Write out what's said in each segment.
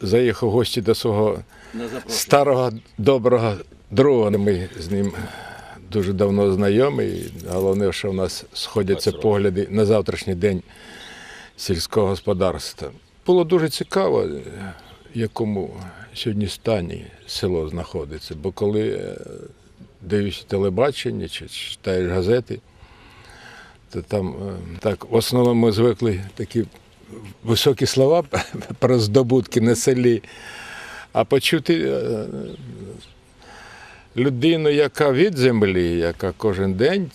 Заїхав в гості до свого старого доброго друга. Ми з ним дуже давно знайомі. Головне, що в нас сходяться погляди на завтрашній день сільського господарства. Було дуже цікаво, в якому сьогодні стані село знаходиться. Бо коли е, дивишся телебачення чи читаєш газети, то там е, так в основному ми звикли такі високі слова про здобутки на селі. А почути е, людину, яка від землі, яка кожен день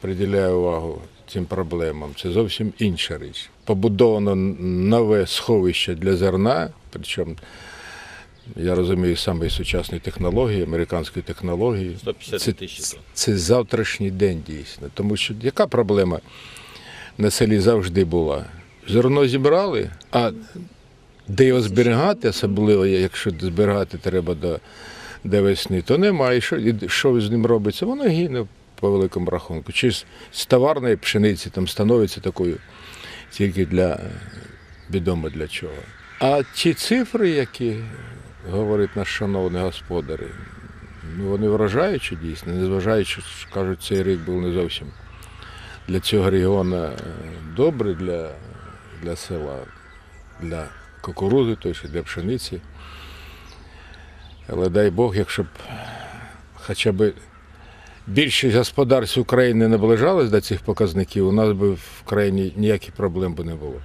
приділяє увагу цим проблемам, це зовсім інша річ. Побудовано нове сховище для зерна, причому я розумію саме сучасні технології, американські технології. 150 тисяч тонн. це завтрашній день дійсно. Тому що яка проблема на селі завжди була? Зерно зібрали, а де його зберігати, особливо якщо зберігати треба до, до весни, то немає. Що, і що з ним робиться? Воно гине по великому рахунку. Чи з, товарної пшениці там становиться такою тільки для відомо для чого. А ті цифри, які говорить наш шановний господар, ну, вони вражаючі дійсно, незважаючи, що кажуть, цей рік був не зовсім для цього регіону е, добрий для, для села, для кукурузи, тобто для пшениці. Але дай Бог, якщо б хоча б більшість господарств України наближалась до цих показників, у нас би в країні ніяких проблем би не було.